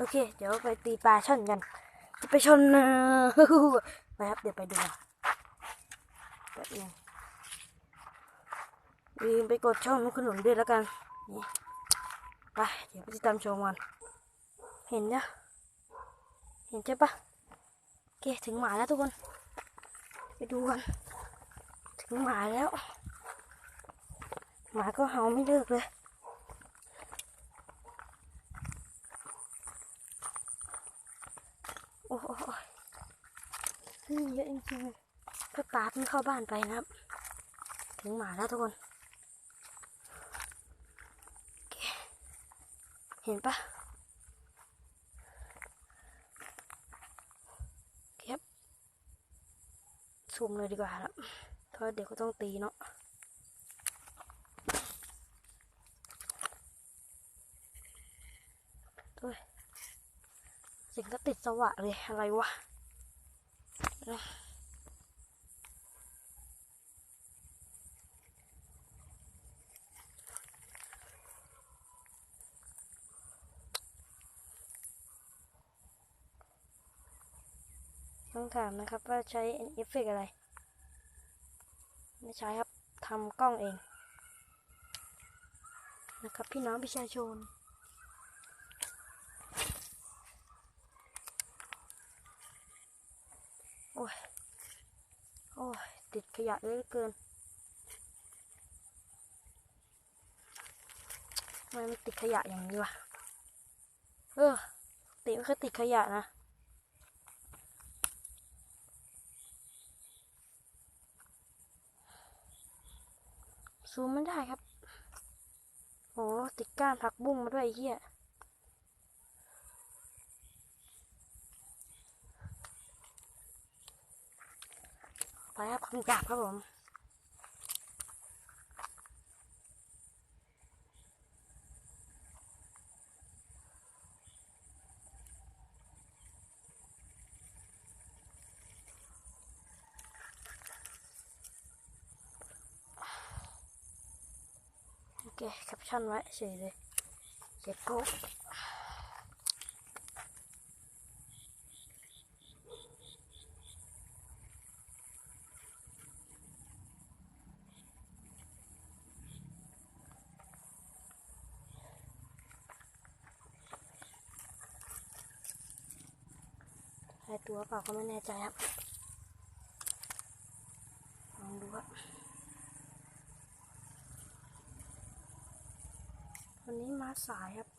โอเค เดี๋ยวไปตีปลาช่อนกัน จะไปชนเอ่อไปครับ เดี๋ยวไปดูแป๊บนึงลืมไปกดช่องนุกขนุนด้วยแล้วกันนี่ไป เดี๋ยวไปติดตามชมกัน เห็นเนี่ยเห็นใช่ปะโอเค ถึงหมาแล้วทุกคน ไปดูกัน ถึงหมาแล้ว หมาก็เห่าไม่เลิกเลย โอ้โหนี่เยอะจริงๆก็ปลาเพิ่งเข้าบ้านไปนะครับ ถึงหมาแล้วทุกคนเคเห็นปะเก็บซูมเลยดีกว่าครับเพราะเดี๋ยวก็ต้องตีเนาะด้วย เสิ่งก็ติดสวะเลยอะไรวะต้องถามนะครับว่าใช้เอฟเฟกอะไร ไม่ใช้ครับทำกล้องเอง นะครับพี่น้องประชาชน โอ้ย โอ้ย ติดขยะเยอะเหลือเกินทำไมมันติดขยะอย่างนี้วะ เออติดก็คือติดขยะนะซูมไม่ได้ครับ โอ้ติดก้านผักบุ้งมาด้วยไอ้เหี้ย ไปครับคำกราบครับผมโอเคแคปชั่นไว้เฉยเลยเจ็บปุ๊ บใช่ตัวเปล่าก็ไม่แน่ใจครับลองดูครับวันนี้มาสายครับ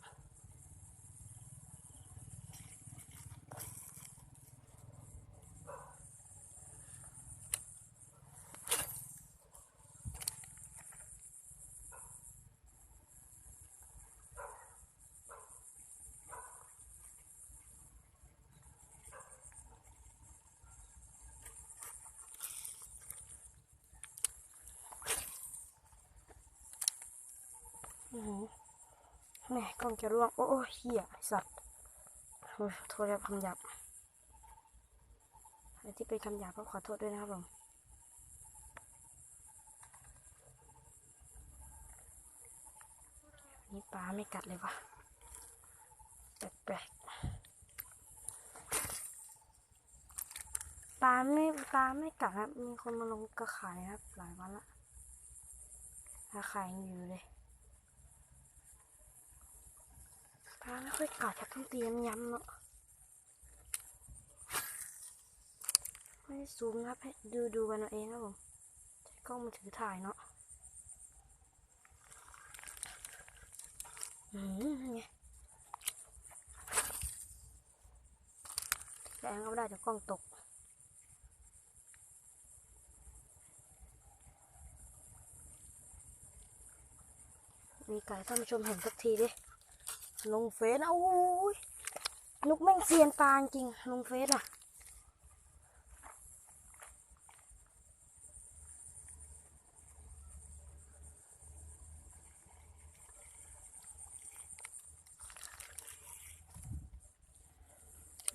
แม่กล้องจะร่วง โอ้ยเหี้ยสัตว์โทษครับคำหยาบอะไรที่เป็นคำหยาบก็ขอโทษด้วยนะครับผมนี่ปลาไม่กัดเลยวะแปลกๆปลาไม่ปลาไม่กัดครับ มีคนมาลงกระขายครับ หลายวันละกระขายยังอยู่เลย ปลาไม่ค่อยกัดครับต้องเตรียมย้ำเนาะไม่ได้ซูมนะครับให้ดูดูกันเอาเองครับผมใช้กล้องมือถือถ่ายเนาะอืมไงแรงก็ไม่ได้เดี๋ยวกล้องตกมีไก่ท่านผู้ชมเห็นสักทีดิ ลงเฟซนะโอ้ยนุกแม่งเซียนปลาจริงลงเฟซอะ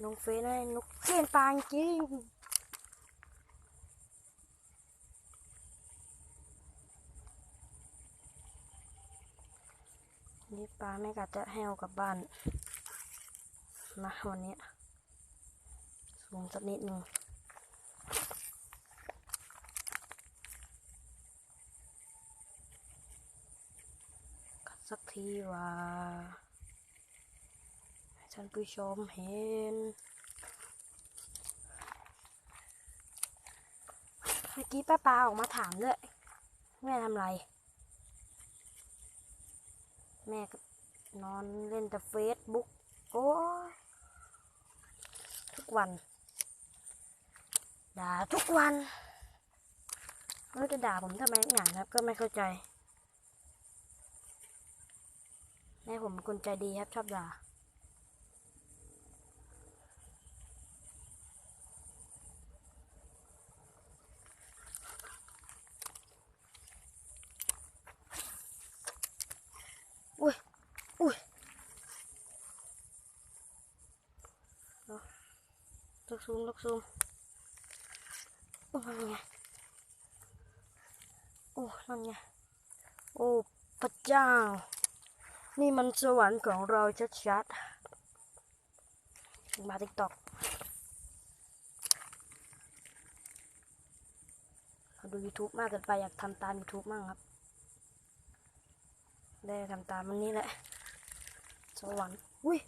ลงเฟซนะนุกเซียนปลาจริง นี่ปลาไม่กัดจะให้เอากลับบ้านนะวันนี้สูงสักนิดหนึ่งกัดสักทีว่าท่านผู้ชมเห็นเมื่อกี้ป้าปาออกมาถามด้วยแม่ทำไร แม่ก็นอนเล่นแต่เฟซบุ๊กโอ้ยทุกวันด่าทุกวันแล้วจะด่าผมทำไมนักหนาครับก็ไม่เข้าใจแม่ผมคนใจดีครับชอบด่า อุ้ย อุ้ยเอา ลูกซูมลูกซูมโอ้นั่นไงโอ้นั่นไงโอ้พระเจ้า นี่มันสวรรค์ของเราชัดๆมาติ๊กตอกดู YouTube มากเกินไปอยากทำตาม YouTube มั่งครับ ได้ทำตามมันนี้แหละ สวรรค์อุ้ย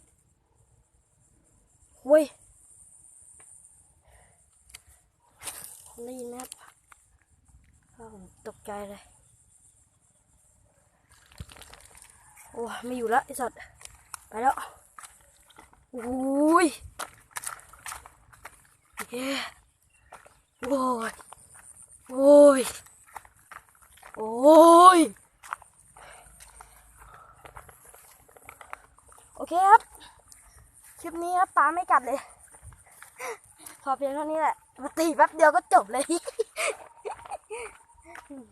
อุ้ยได้ยินไหมครับผมตกใจเลย โอ้ไม่อยู่ล้วไอสัตว์ ไปแล้วอุ้ยเย้โอ้ย โอ้ย โอ้ย โอเคครับ คลิปนี้ครับป้าไม่กัดเลย พอเพียงเท่านี้แหละมาตีแป๊บเดียวก็จบเลย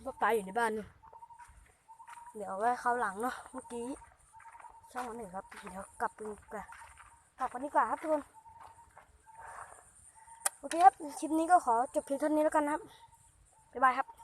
ป้าป้าอยู่ในบ้านนู่นเดี๋ยวไว้เขาวหลังเนาะเมื่อกี้ช่องวันหนึ่งครับ เดี๋ยวกลับไปกันกลับกันดีกว่าครับทุกคนโอเคครับคลิปนี้ก็ขอจบเพียงเท่านี้แล้วกันนะครับบ๊ายบายครับ